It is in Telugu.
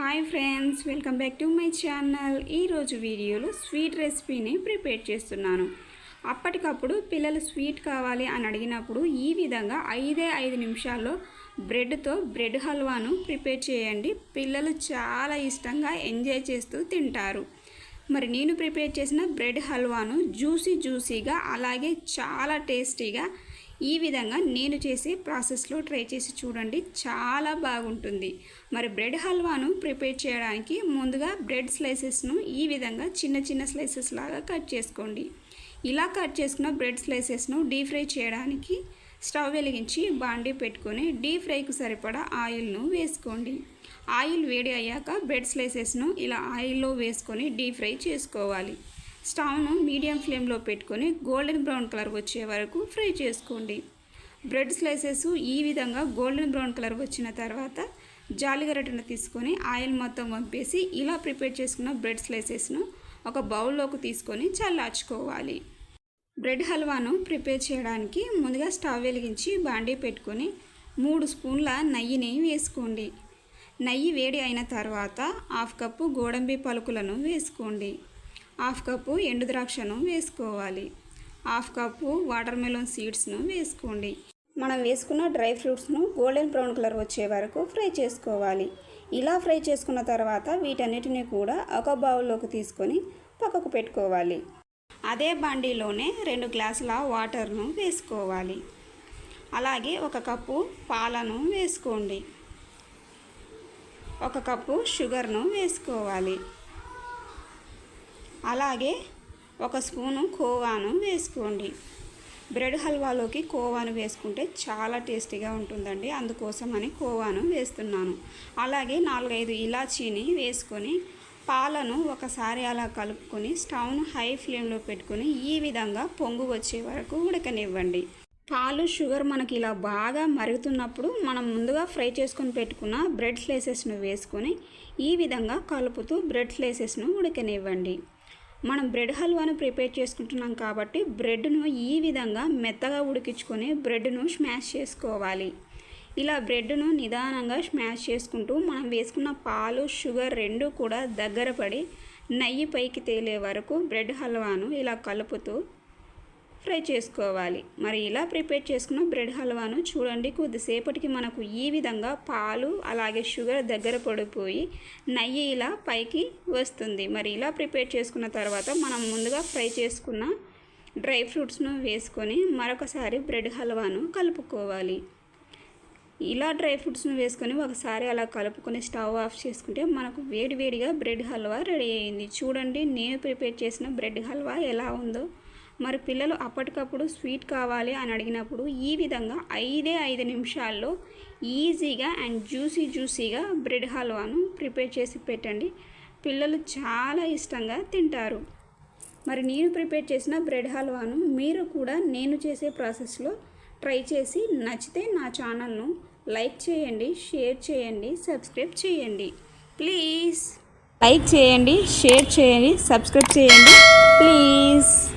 Hi friends welcome back to my channel ఈరోజు వీడియోలో స్వీట్ రెసిపీని ప్రిపేర్ చేస్తున్నాను. అప్పటికప్పుడు పిల్లలు స్వీట్ కావాలి అని అడిగినప్పుడు ఈ విధంగా ఐదే ఐదు నిమిషాల్లో బ్రెడ్తో బ్రెడ్ హల్వాను ప్రిపేర్ చేయండి. పిల్లలు చాలా ఇష్టంగా ఎంజాయ్ చేస్తూ తింటారు. మరి నేను ప్రిపేర్ చేసిన బ్రెడ్ హల్వాను జ్యూసీ జ్యూసీగా అలాగే చాలా టేస్టీగా ఈ విధంగా నేను చేసే ప్రాసెస్లో ట్రై చేసి చూడండి. చాలా బాగుంటుంది. మరి బ్రెడ్ హల్వాను ప్రిపేర్ చేయడానికి ముందుగా బ్రెడ్ స్లైసెస్ను ఈ విధంగా చిన్న చిన్న స్లైసెస్ లాగా కట్ చేసుకోండి. ఇలా కట్ చేసుకున్న బ్రెడ్ స్లైసెస్ను డీప్ ఫ్రై చేయడానికి స్టవ్ వెలిగించి బాండీ పెట్టుకొని డీప్ ఫ్రైకు సరిపడా ఆయిల్ను వేసుకోండి. ఆయిల్ వేడి అయ్యాక బ్రెడ్ స్లైసెస్ను ఇలా ఆయిల్లో వేసుకొని డీప్ ఫ్రై చేసుకోవాలి. స్టవ్ను మీడియం ఫ్లేమ్లో పెట్టుకొని గోల్డెన్ బ్రౌన్ కలర్ వచ్చే వరకు ఫ్రై చేసుకోండి. బ్రెడ్ స్లైసెస్ ఈ విధంగా గోల్డెన్ బ్రౌన్ కలర్ వచ్చిన తర్వాత జాలిగరటను తీసుకొని ఆయిల్ మొత్తం వంపేసి ఇలా ప్రిపేర్ చేసుకున్న బ్రెడ్ స్లైసెస్ను ఒక బౌల్లోకి తీసుకొని చల్లార్చుకోవాలి. బ్రెడ్ హల్వాను ప్రిపేర్ చేయడానికి ముందుగా స్టవ్ వెలిగించి బాండీ పెట్టుకొని మూడు స్పూన్ల నెయ్యిని వేసుకోండి. నెయ్యి వేడి అయిన తర్వాత హాఫ్ కప్పు గోడంబి పలుకులను వేసుకోండి. హాఫ్ కప్పు ఎండు ద్రాక్షను వేసుకోవాలి. హాఫ్ కప్పు వాటర్ మెలోన్ సీడ్స్ను వేసుకోండి. మనం వేసుకున్న డ్రై ఫ్రూట్స్ను గోల్డెన్ బ్రౌన్ కలర్ వచ్చే వరకు ఫ్రై చేసుకోవాలి. ఇలా ఫ్రై చేసుకున్న తర్వాత వీటన్నిటిని కూడా ఒక బౌల్లోకి తీసుకొని పక్కకు పెట్టుకోవాలి. అదే బండిలోనే రెండు గ్లాసుల వాటర్ను వేసుకోవాలి. అలాగే ఒక కప్పు పాలను వేసుకోండి. ఒక కప్పు షుగర్ను వేసుకోవాలి. అలాగే ఒక స్పూను కోవాను వేసుకోండి. బ్రెడ్ హల్వాలోకి కోవాను వేసుకుంటే చాలా టేస్టీగా ఉంటుందండి. అందుకోసమని కోవాను వేస్తున్నాను. అలాగే నాలుగైదు ఇలాచీని వేసుకొని పాలను ఒకసారి అలా కలుపుకొని స్టవ్ను హై ఫ్లేమ్లో పెట్టుకొని ఈ విధంగా పొంగు వచ్చే వరకు ఉడకనివ్వండి. పాలు షుగర్ మనకి ఇలా బాగా మరుగుతున్నప్పుడు మనం ముందుగా ఫ్రై చేసుకొని పెట్టుకున్న బ్రెడ్ స్లైసెస్ను వేసుకొని ఈ విధంగా కలుపుతూ బ్రెడ్ స్లైసెస్ను ఉడకనివ్వండి. మనం బ్రెడ్ హల్వాను ప్రిపేర్ చేసుకుంటున్నాం కాబట్టి బ్రెడ్ను ఈ విధంగా మెత్తగా ఉడికించుకొని బ్రెడ్ను స్మాష్ చేసుకోవాలి. ఇలా బ్రెడ్ను నిదానంగా స్మాష్ చేసుకుంటూ మనం వేసుకున్న పాలు షుగర్ రెండు కూడా దగ్గర పడి నెయ్యి పైకి తేలే వరకు బ్రెడ్ హల్వాను ఇలా కలుపుతూ ఫ్రై చేసుకోవాలి. మరి ఇలా ప్రిపేర్ చేసుకున్న బ్రెడ్ హల్వాను చూడండి కొద్దిసేపటికి మనకు ఈ విధంగా పాలు అలాగే షుగర్ దగ్గర పడిపోయి నెయ్యి ఇలా పైకి వస్తుంది. మరి ఇలా ప్రిపేర్ చేసుకున్న తర్వాత మనం ముందుగా ఫ్రై చేసుకున్న డ్రై ఫ్రూట్స్ను వేసుకొని మరొకసారి బ్రెడ్ హల్వాను కలుపుకోవాలి. ఇలా డ్రై ఫ్రూట్స్ను వేసుకొని ఒకసారి అలా కలుపుకొని స్టవ్ ఆఫ్ చేసుకుంటే మనకు వేడివేడిగా బ్రెడ్ హల్వా రెడీ అయింది. చూడండి నేను ప్రిపేర్ చేసిన బ్రెడ్ హల్వా ఎలా ఉందో. మరి పిల్లలు అప్పటికప్పుడు స్వీట్ కావాలి అని అడిగినప్పుడు ఈ విధంగా ఐదే ఐదు నిమిషాల్లో ఈజీగా అండ్ జ్యూసీ జ్యూసీగా బ్రెడ్ హల్వాను ప్రిపేర్ చేసి పెట్టండి. పిల్లలు చాలా ఇష్టంగా తింటారు. మరి నేను ప్రిపేర్ చేసిన బ్రెడ్ హల్వాను మీరు కూడా నేను చేసే ప్రాసెస్లో ట్రై చేసి నచ్చితే నా ఛానల్ను లైక్ చేయండి షేర్ చేయండి సబ్స్క్రైబ్ చేయండి. ప్లీజ్. లైక్ చేయండి షేర్ చేయండి సబ్స్క్రైబ్ చేయండి. ప్లీజ్.